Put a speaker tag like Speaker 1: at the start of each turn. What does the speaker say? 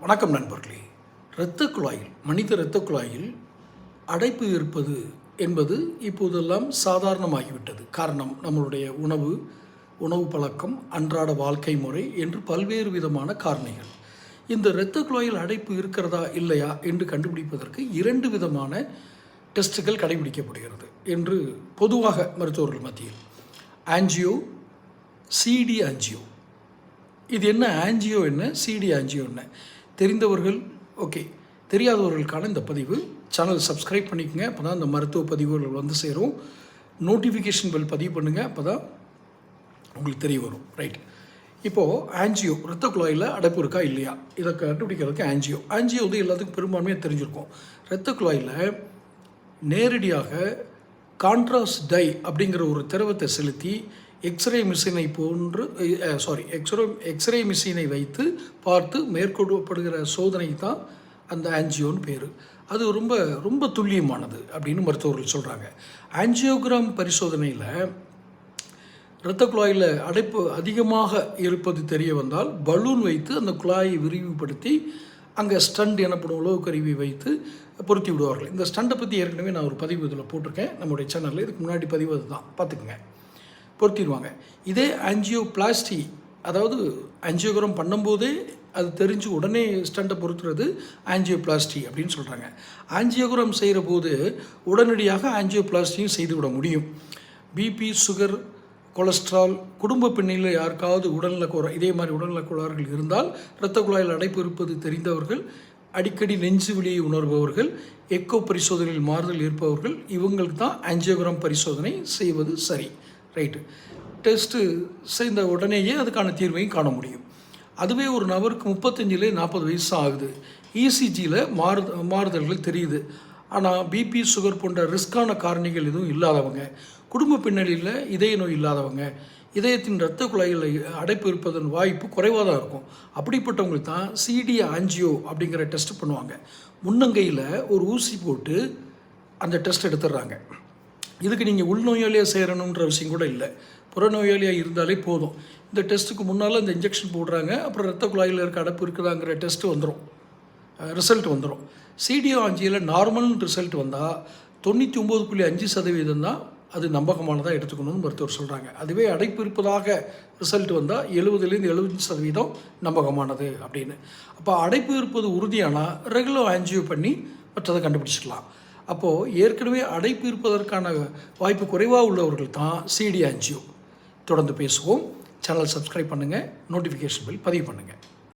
Speaker 1: வணக்கம் நண்பர்களே. இரத்த குழாயில் மனித இரத்த குழாயில் அடைப்பு இருப்பது என்பது இப்போதெல்லாம் சாதாரணமாகிவிட்டது. காரணம் நம்மளுடைய உணவு உணவு பழக்கம் அன்றாட வாழ்க்கை முறை என்று பல்வேறு விதமான காரணிகள். இந்த இரத்த குழாயில் அடைப்பு இருக்கிறதா இல்லையா என்று கண்டுபிடிப்பதற்கு இரண்டு விதமான டெஸ்ட்டுகள் கடைபிடிக்கப்படுகிறது என்று பொதுவாக மருத்துவர்கள் மத்தியில். ஆன்ஜியோ சிடி ஆன்ஜியோ இது என்ன? ஆன்ஜியோ என்ன? சிடி ஆன்ஜியோ என்ன? தெரிந்தவர்கள் ஓகே தெரியாதவர்களுக்கான இந்த பதிவு. சேனல் சப்ஸ்கிரைப் பண்ணிக்கங்க அப்போ தான் இந்த மருத்துவ பதிவுகள் வந்து சேரும். நோட்டிஃபிகேஷன் பெல் பதிவு பண்ணுங்கள் அப்போ தான் உங்களுக்கு தெரிய வரும். ரைட் இப்போது ஆன்ஜியோ ரத்த குழாயில் அடைப்பு இருக்கா இல்லையா? இதை கண்டுபிடிக்கிறதுக்கு ஆன்ஜியோ ஆன்ஜியோ வந்து எல்லாத்துக்கும் பெரும்பான்மையாக தெரிஞ்சிருக்கும். ரத்த குழாயில் நேரடியாக கான்ட்ராஸ் டை அப்படிங்கிற ஒரு திரவத்தை செலுத்தி எக்ஸ்ரே மிஷினை போன்று சாரி எக்ஸ்ரே எக்ஸ்ரே மிஷினை வைத்து பார்த்து மேற்கொள்ளப்படுகிற சோதனை தான் அந்த ஆன்ஜியோன்னு பேர். அது ரொம்ப ரொம்ப துல்லியமானது அப்படின்னு மருத்துவர்கள் சொல்கிறாங்க ஆன்ஜியோகிராம் பரிசோதனையில் இரத்த குழாயில் அடைப்பு அதிகமாக இருப்பது தெரிய வந்தால் பலூன் வைத்து அந்த குழாயை விரிவுபடுத்தி அங்கே ஸ்டண்ட் எனப்படும் உளவு கருவி வைத்து பொருத்தி விடுவார்கள். இந்த ஸ்டண்டை பற்றி ஏற்கனவே நான் ஒரு பதிவு இதில் போட்டிருக்கேன். நம்முடைய சேனலில். இதுக்கு முன்னாடி பதிவு அதுதான். பார்த்துக்குங்க. பொருத்திடுவாங்க இதே ஆன்ஜியோபிளாஸ்டி அதாவது ஆன்ஜியோகிராம் பண்ணும்போதே அது தெரிஞ்சு உடனே ஸ்டண்டை பொறுத்துறது ஆஞ்சியோபிளாஸ்டி அப்படின்னு சொல்கிறாங்க ஆன்ஜியோகிராம் செய்கிற போது உடனடியாக ஆஞ்சியோபிளாஸ்டியும் செய்து விட முடியும். பிபி சுகர் கொலஸ்ட்ரால் குடும்ப பெண்ணில் யாருக்காவது உடல்நல கோர இதே மாதிரி உடல்நல கோளாறுகள் இருந்தால் இரத்த குழாயில் அடைப்பு இருப்பது தெரிந்தவர்கள் அடிக்கடி நெஞ்சு வலியை உணர்பவர்கள் எக்கோ பரிசோதனையில் மாறுதல் இருப்பவர்கள் இவங்களுக்கு தான் ஆன்ஜியோகிராம் பரிசோதனை செய்வது சரி. ரைட்டு. டெஸ்ட்டு செய்த உடனேயே அதுக்கான தீர்வையும் காண முடியும். அதுவே ஒரு நபருக்கு முப்பத்தஞ்சிலே நாற்பது வயசு ஆகுது. இசிஜியில் மாறு மாறுதல்கள் தெரியுது. ஆனால் பிபி சுகர் போன்ற ரிஸ்கான காரணிகள் எதுவும் இல்லாதவங்க. குடும்ப பின்னணியில் இதய நோய் இல்லாதவங்க. இதயத்தின் இரத்த குழாயில் அடைப்பு இருப்பதன் வாய்ப்பு குறைவாக தான் இருக்கும். அப்படிப்பட்டவங்களுக்கு தான் சிடி ஆஞ்சியோ அப்படிங்கிற டெஸ்ட் பண்ணுவாங்க. முன்னங்கையில் ஒரு ஊசி போட்டு அந்த டெஸ்ட் எடுத்துடுறாங்க. இதுக்கு நீங்கள் உள்நோயாளியாக சேரணுன்ற விஷயம் கூட இல்லை. புறநோயாளியாக இருந்தாலே போதும். இந்த டெஸ்ட்டுக்கு முன்னால் இந்த இன்ஜெக்ஷன் போடுறாங்க அப்புறம் ரத்த குழாயில் இருக்க அடைப்பு இருக்குதாங்கிற டெஸ்ட்டு வந்துடும் ரிசல்ட் வந்துடும் சிடிஓ அஞ்சியில் நார்மல்னு ரிசல்ட் வந்தால் தொண்ணூற்றி ஒம்பது புள்ளி அஞ்சு சதவீதம் தான் அது நம்பகமானதாக எடுத்துக்கணும்னு மருத்துவர் சொல்கிறாங்க அதுவே அடைப்பு இருப்பதாக ரிசல்ட் வந்தால் எழுபதுலேருந்து எழுபத்தஞ்சு சதவீதம் நம்பகமானது அப்படின்னு. அப்போ அடைப்பு இருப்பது உறுதியானால் ரெகுலர் ஆன்ஜியோ பண்ணி மற்றதை கண்டுபிடிச்சிக்கலாம் அப்போது ஏற்கனவே அடைப்பு இருப்பதற்கான வாய்ப்பு குறைவாக உள்ளவர்கள் தான் சிடி ஆன்ஜியோ தொடர்ந்து பேசுவோம். சேனல் சப்ஸ்கிரைப் பண்ணுங்கள் நோட்டிஃபிகேஷன் பில் பதிவு பண்ணுங்கள்